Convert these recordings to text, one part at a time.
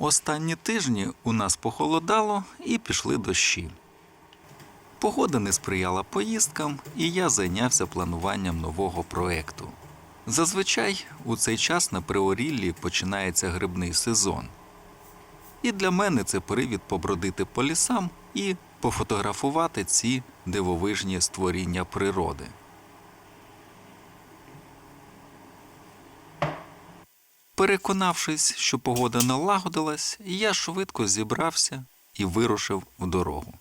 Останні тижні у нас похолодало і пішли дощі. Погода не сприяла поїздкам, і я зайнявся плануванням нового проекту. Зазвичай у цей час на Приоріллі починається грибний сезон. І для мене це привід побродити по лісам і пофотографувати ці дивовижні створіння природи. Переконавшись, що погода налагодилась, я швидко зібрався і вирушив в дорогу.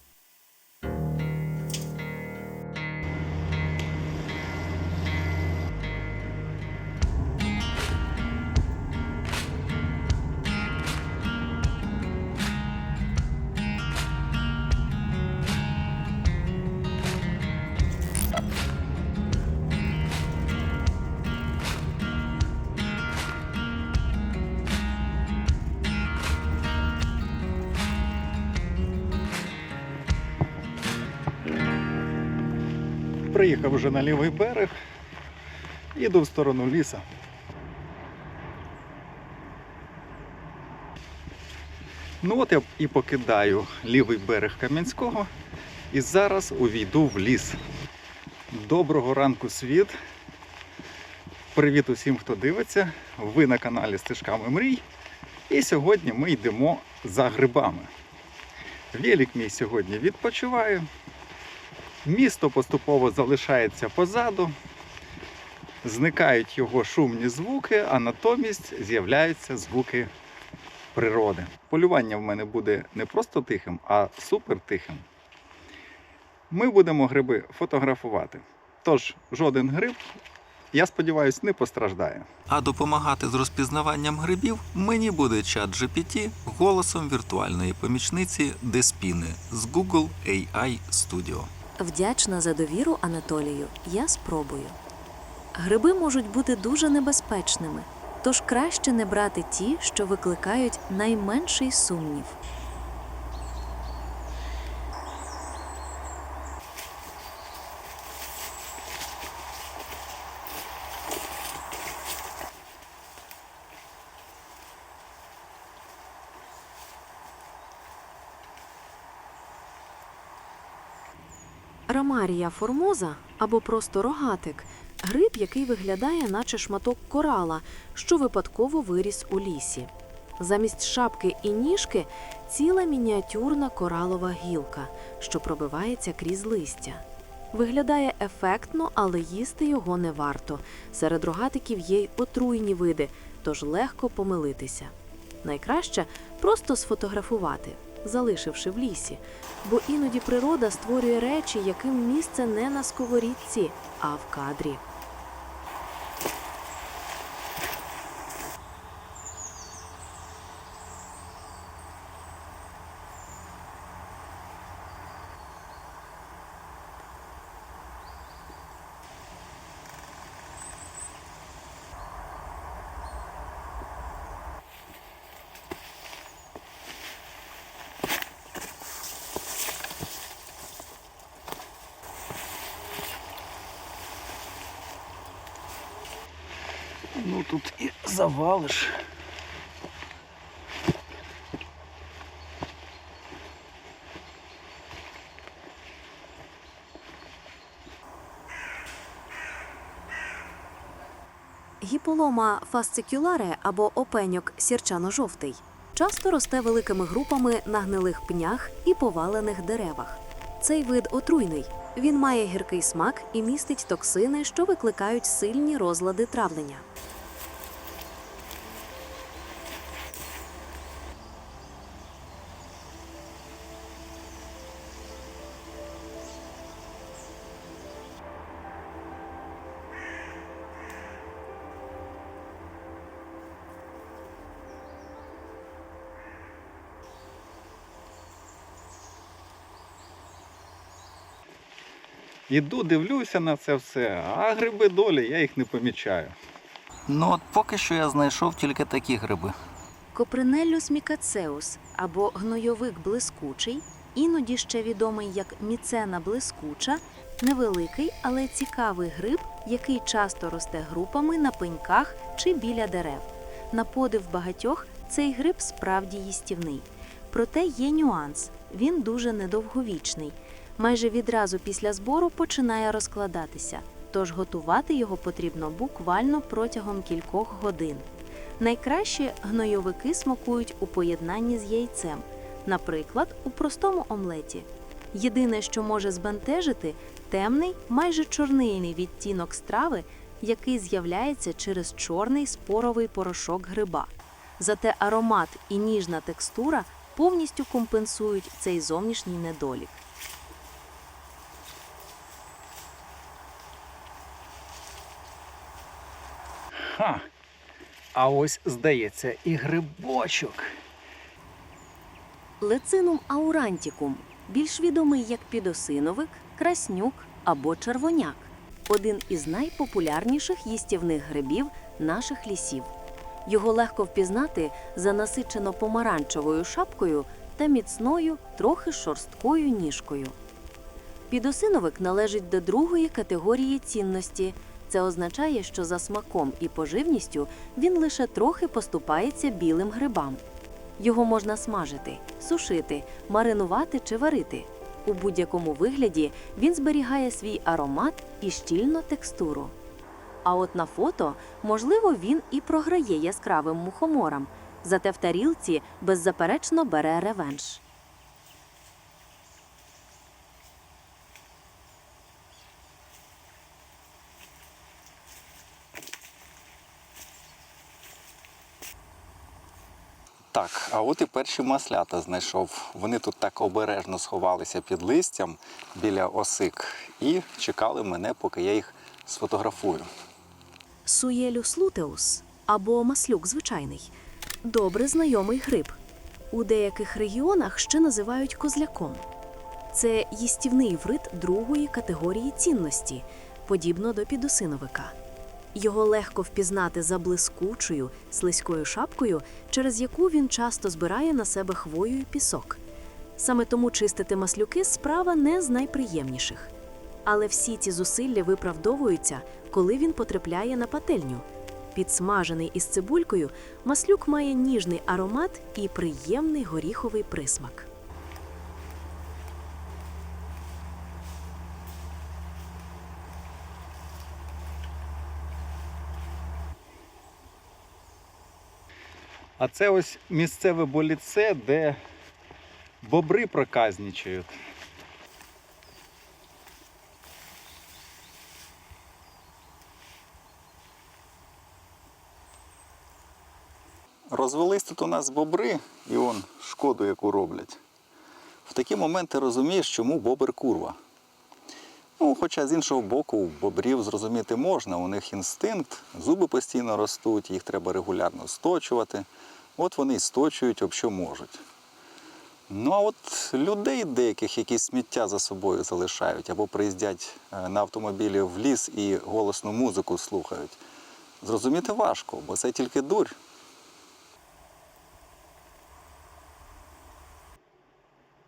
Приїхав вже на лівий берег, їду в сторону ліса. Ну от я і покидаю лівий берег Кам'янського і зараз увійду в ліс. Доброго ранку, світ! Привіт усім, хто дивиться. Ви на каналі Стежками Мрій. І сьогодні ми йдемо за грибами. Велик мій сьогодні відпочиває. Місто поступово залишається позаду, зникають його шумні звуки, а натомість з'являються звуки природи. Полювання в мене буде не просто тихим, а супер тихим. Ми будемо гриби фотографувати. Тож жоден гриб, я сподіваюся, не постраждає. А допомагати з розпізнаванням грибів мені буде чат GPT голосом віртуальної помічниці Деспіни з Google AI Studio. Вдячна за довіру Анатолію, я спробую. Гриби можуть бути дуже небезпечними, тож краще не брати ті, що викликають найменший сумнів. Рамарія формоза або просто рогатик гриб, який виглядає, наче шматок корала, що випадково виріс у лісі. Замість шапки і ніжки ціла мініатюрна коралова гілка, що пробивається крізь листя. Виглядає ефектно, але їсти його не варто. Серед рогатиків є й отруйні види, тож легко помилитися. Найкраще просто сфотографувати, залишивши в лісі, бо іноді природа створює речі, яким місце не на сковорідці, а в кадрі. Ну тут і завалиш. Гіполома фасцикюларе або опеньок сірчано-жовтий часто росте великими групами на гнилих пнях і повалених деревах. Цей вид отруйний. Він має гіркий смак і містить токсини, що викликають сильні розлади травлення. Іду, дивлюся на це все, а гриби долі, я їх не помічаю. Ну от поки що я знайшов тільки такі гриби. Копринеллюс мікацеус або гнойовик блискучий, іноді ще відомий як міцена блискуча, невеликий, але цікавий гриб, який часто росте групами на пеньках чи біля дерев. На подив багатьох Цей гриб справді їстівний. Проте є нюанс він дуже недовговічний. Майже відразу після збору починає розкладатися, тож готувати його потрібно буквально протягом кількох годин. Найкраще гнойовики смакують у поєднанні з яйцем, наприклад, у простому омлеті. Єдине, що може збентежити, темний, майже чорнильний відтінок страви, який з'являється через чорний споровий порошок гриба. Зате аромат і ніжна текстура повністю компенсують цей зовнішній недолік. Ха! А ось, здається, і грибочок. Лецинум аурантікум більш відомий як підосиновик, краснюк або червоняк один із найпопулярніших їстівних грибів наших лісів. Його легко впізнати за насичено помаранчевою шапкою та міцною, трохи шорсткою ніжкою. Підосиновик належить до другої категорії цінності. Це означає, що за смаком і поживністю він лише трохи поступається білим грибам. Його можна смажити, сушити, маринувати чи варити. У будь-якому вигляді він зберігає свій аромат і щільну текстуру. А от на фото, можливо, він і програє яскравим мухоморам, зате в тарілці беззаперечно бере ревенш. Так, а от і перші маслята знайшов. Вони тут так обережно сховалися під листям біля осик і чекали мене, поки я їх сфотографую. Суєлюс лутеус або маслюк звичайний добре знайомий гриб. У деяких регіонах ще називають козляком. Це їстівний врит другої категорії цінності, подібно до підосиновика. Його легко впізнати за блискучою слизькою шапкою, через яку він часто збирає на себе хвою і пісок. Саме тому чистити маслюки справа не з найприємніших. Але всі ці зусилля виправдовуються, коли він потрапляє на пательню. Підсмажений із цибулькою, маслюк має ніжний аромат і приємний горіховий присмак. А це ось місцеве боліце, де бобри проказнічають. Розвелись тут у нас бобри, і он шкоду, яку роблять. В такі моменти розумієш, чому бобр курва. Ну, хоча з іншого боку, бобрів зрозуміти можна, у них інстинкт, зуби постійно ростуть, їх треба регулярно сточувати. От вони і сточують, об що можуть. Ну а от людей деяких, які сміття за собою залишають або приїздять е, на автомобілі в ліс і голосну музику слухають, зрозуміти важко, бо це тільки дурь.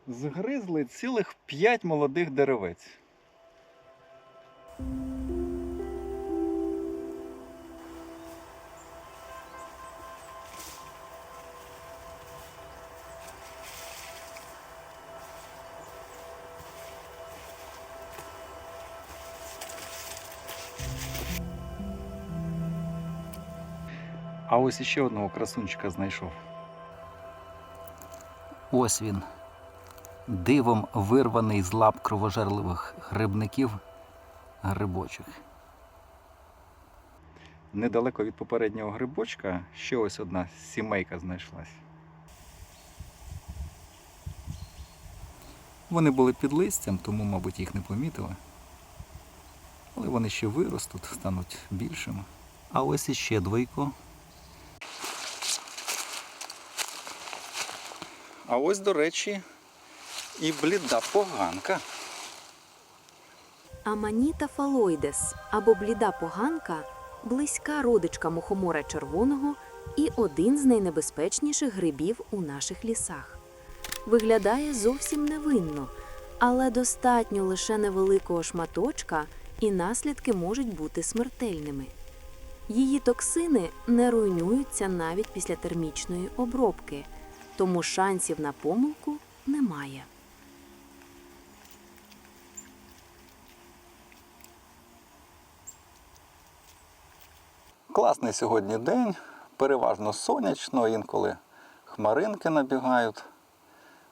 Згризли цілих п'ять молодих деревець. А ось іще одного красунчика знайшов. Ось він. Дивом вирваний з лап кровожерливих грибників грибочок. Недалеко від попереднього грибочка ще ось одна сімейка знайшлась. Вони були під листям, тому, мабуть, їх не помітили. Але вони ще виростуть, стануть більшими. А ось іще двойко. А ось, до речі, і бліда поганка. Аманіта фалоїдес або бліда поганка близька родичка мухомора червоного і один з найнебезпечніших грибів у наших лісах. Виглядає зовсім невинно, але достатньо лише невеликого шматочка, і наслідки можуть бути смертельними. Її токсини не руйнуються навіть після термічної обробки, тому шансів на помилку немає. Класний сьогодні день, переважно сонячно, інколи хмаринки набігають.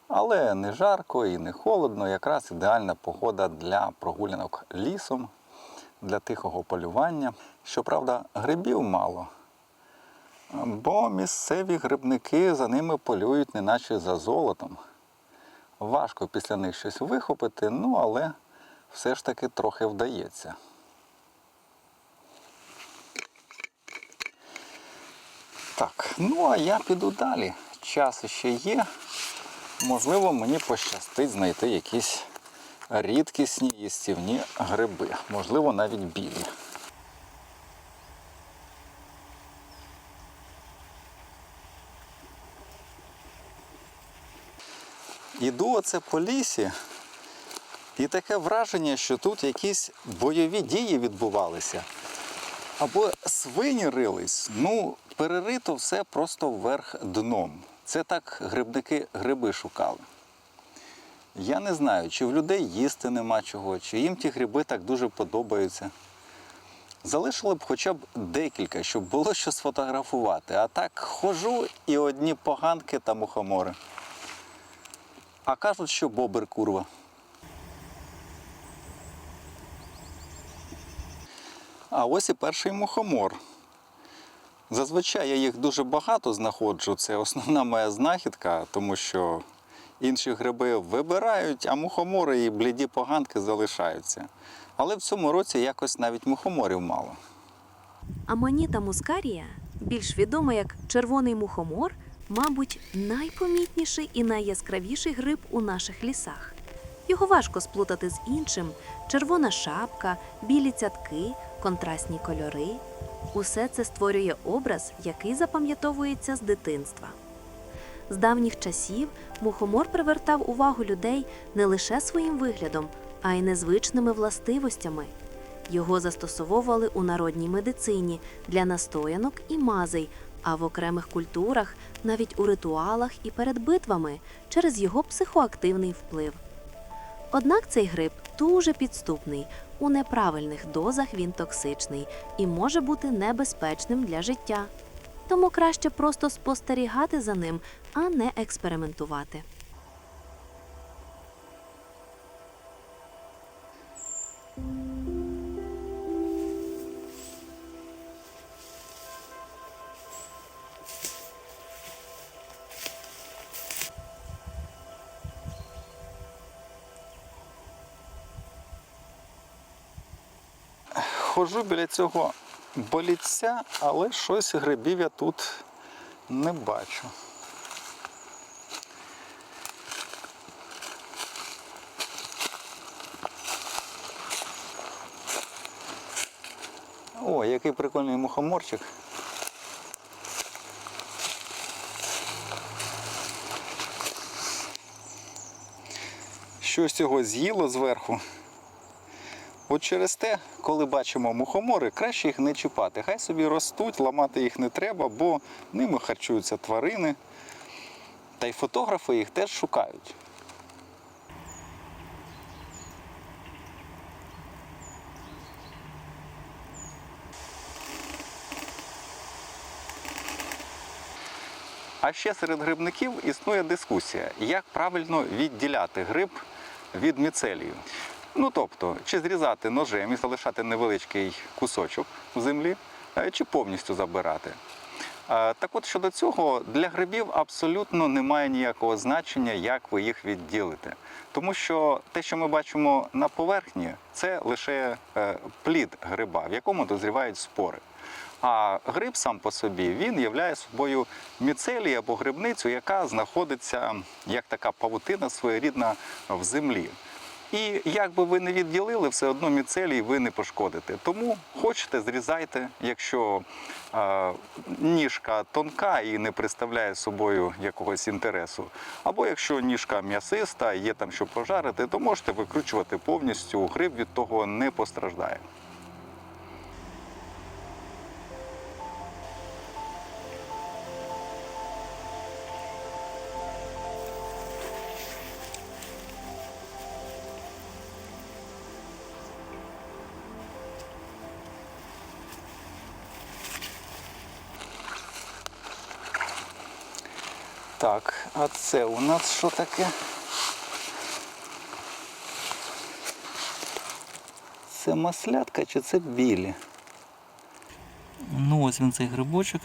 Але не жарко і не холодно, якраз ідеальна погода для прогулянок лісом, для тихого полювання. Щоправда, грибів мало. Бо місцеві грибники за ними полюють, неначе за золотом. Важко після них щось вихопити, ну але все ж таки трохи вдається. Так, ну а я піду далі. Час ще є. Можливо, мені пощастить знайти якісь рідкісні їстівні гриби, можливо, навіть білі. Іду оце по лісі, і таке враження, що тут якісь бойові дії відбувалися. Або свині рились. Ну, перерито все просто вверх дном. Це так грибники гриби шукали. Я не знаю, чи в людей їсти нема чого, чи їм ті гриби так дуже подобаються. Залишили б хоча б декілька, щоб було що сфотографувати. А так хожу і одні поганки та мухомори. А кажуть, що бобер курва. А ось і перший мухомор. Зазвичай я їх дуже багато знаходжу. Це основна моя знахідка, тому що інші гриби вибирають, а мухомори і бліді поганки залишаються. Але в цьому році якось навіть мухоморів мало. Аманіта мускарія, більш відома як червоний мухомор, мабуть, найпомітніший і найяскравіший гриб у наших лісах. Його важко сплутати з іншим: червона шапка, білі цятки, контрастні кольори. Усе це створює образ, який запам'ятовується з дитинства. З давніх часів мухомор привертав увагу людей не лише своїм виглядом, а й незвичними властивостями. Його застосовували у народній медицині для настоянок і мазей, а в окремих культурах навіть у ритуалах і перед битвами через його психоактивний вплив. Однак цей гриб дуже підступний, у неправильних дозах він токсичний і може бути небезпечним для життя. Тому краще просто спостерігати за ним, а не експериментувати. Ходжу біля цього болітця, але щось грибів я тут не бачу. О, який прикольний мухоморчик. Щось його з'їло зверху. От через те, коли бачимо мухомори, краще їх не чіпати. Хай собі ростуть, ламати їх не треба, бо ними харчуються тварини. Та й фотографи їх теж шукають. А ще серед грибників існує дискусія, як правильно відділяти гриб від міцелію. Ну тобто, чи зрізати ножем і залишати невеличкий кусочок в землі, е, чи повністю забирати. Е, Так от щодо цього, для грибів абсолютно немає ніякого значення, як ви їх відділите. Тому що те, що ми бачимо на поверхні, це лише е, плід гриба, в якому дозрівають спори. А гриб сам по собі він являє собою міцелій або грибницю, яка знаходиться як така павутина своєрідна в землі. І як би ви не відділили, все одно міцелій ви не пошкодите. Тому хочете, зрізайте, якщо е, ніжка тонка і не представляє собою якогось інтересу. Або якщо ніжка м'ясиста, є там що пожарити, то можете викручувати повністю. Гриб від того не постраждає. Це у нас що таке? Це маслятка чи це білі? Ну, ось він цей грибочок.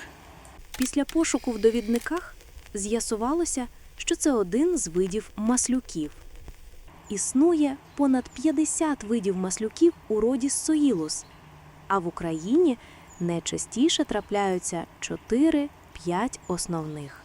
Після пошуку в довідниках з'ясувалося, що це один з видів маслюків. Існує понад 50 видів маслюків у роді Соїлус, а в Україні найчастіше трапляються 4-5 основних.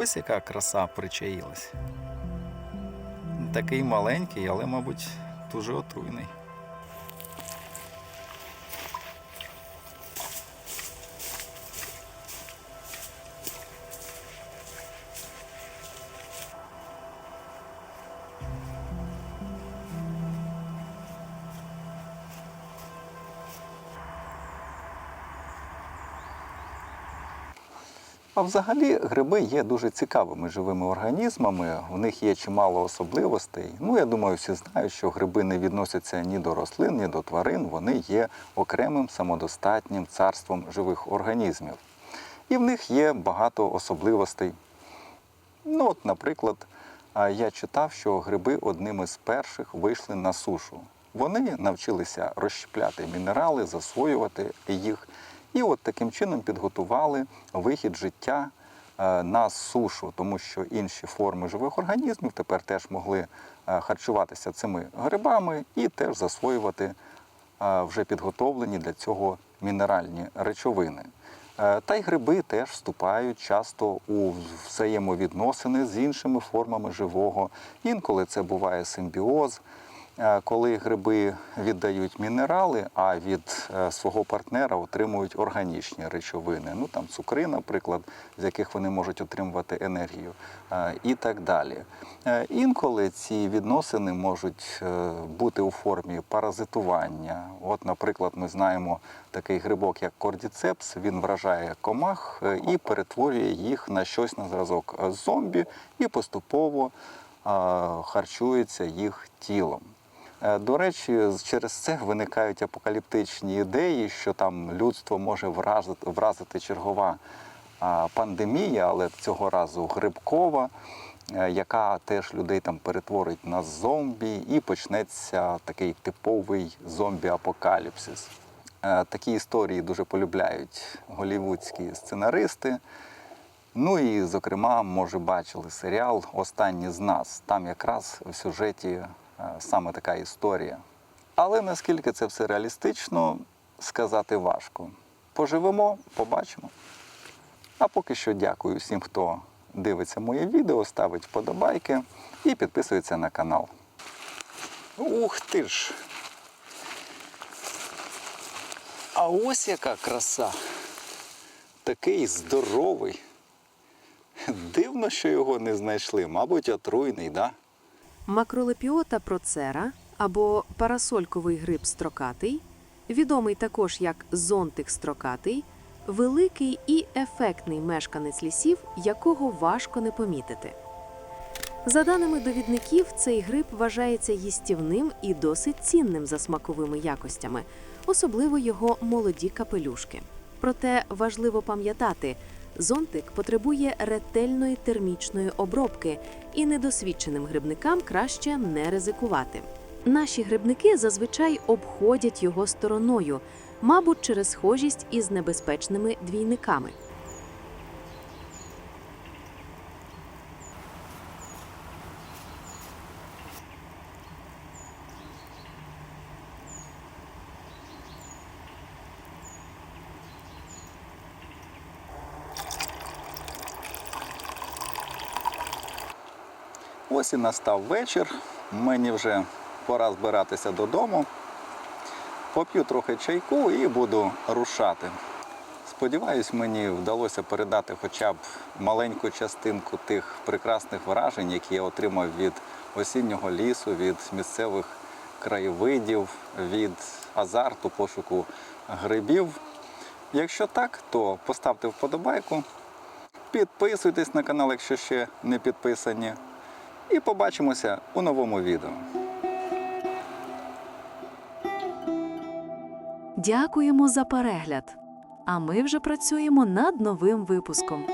Ось яка краса причаїлась. Такий маленький, але, мабуть, дуже отруйний. А взагалі гриби є дуже цікавими живими організмами. В них є чимало особливостей. Ну, я думаю, всі знають, що гриби не відносяться ні до рослин, ні до тварин. Вони є окремим самодостатнім царством живих організмів. І в них є багато особливостей. Ну, от, наприклад, я читав, що гриби одними з перших вийшли на сушу. Вони навчилися розщепляти мінерали, засвоювати їх. І от таким чином підготували вихід життя е, на сушу, тому що інші форми живих організмів тепер теж могли е, харчуватися цими грибами і теж засвоювати е, вже підготовлені для цього мінеральні речовини. Та й гриби теж вступають часто у взаємовідносини з іншими формами живого. Інколи це буває симбіоз, коли гриби віддають мінерали, а від е, свого партнера отримують органічні речовини. Ну там цукри, наприклад, з яких вони можуть отримувати енергію, е, і так далі. Е, Інколи ці відносини можуть е, бути у формі паразитування. От, наприклад, ми знаємо такий грибок, як кордіцепс, він вражає комах е, і перетворює їх на щось на зразок е, зомбі і поступово е, харчується їх тілом. Е, До речі, через це виникають апокаліптичні ідеї, що там людство може вразити, вразити чергова пандемія, але цього разу грибкова, е, яка теж людей там перетворить на зомбі, і почнеться такий типовий зомбі-апокаліпсис. Е, Такі історії дуже полюбляють голівудські сценаристи. Ну і, зокрема, може, бачили серіал Останні з нас. Там якраз в сюжеті саме така історія. Але наскільки це все реалістично, сказати важко. Поживемо, побачимо. А поки що дякую всім, хто дивиться моє відео, ставить вподобайки і підписується на канал. Ух ти ж! А ось яка краса! Такий здоровий. Дивно, що його не знайшли. Мабуть, отруйний, да? Макролепіота процера або парасольковий гриб строкатий, відомий також як зонтик строкатий, великий і ефектний мешканець лісів, якого важко не помітити. За даними довідників, цей гриб вважається їстівним і досить цінним за смаковими якостями, особливо його молоді капелюшки. Проте важливо пам'ятати, зонтик потребує ретельної термічної обробки, і недосвідченим грибникам краще не ризикувати. Наші грибники зазвичай обходять його стороною, мабуть, через схожість із небезпечними двійниками. Ось і настав вечір. Мені вже пора збиратися додому. Поп'ю трохи чайку і буду рушати. Сподіваюсь, мені вдалося передати хоча б маленьку частинку тих прекрасних вражень, які я отримав від осіннього лісу, від місцевих краєвидів, від азарту пошуку грибів. Якщо так, то поставте вподобайку, підписуйтесь на канал, якщо ще не підписані. І побачимося у новому відео. Дякуємо за перегляд. А ми вже працюємо над новим випуском.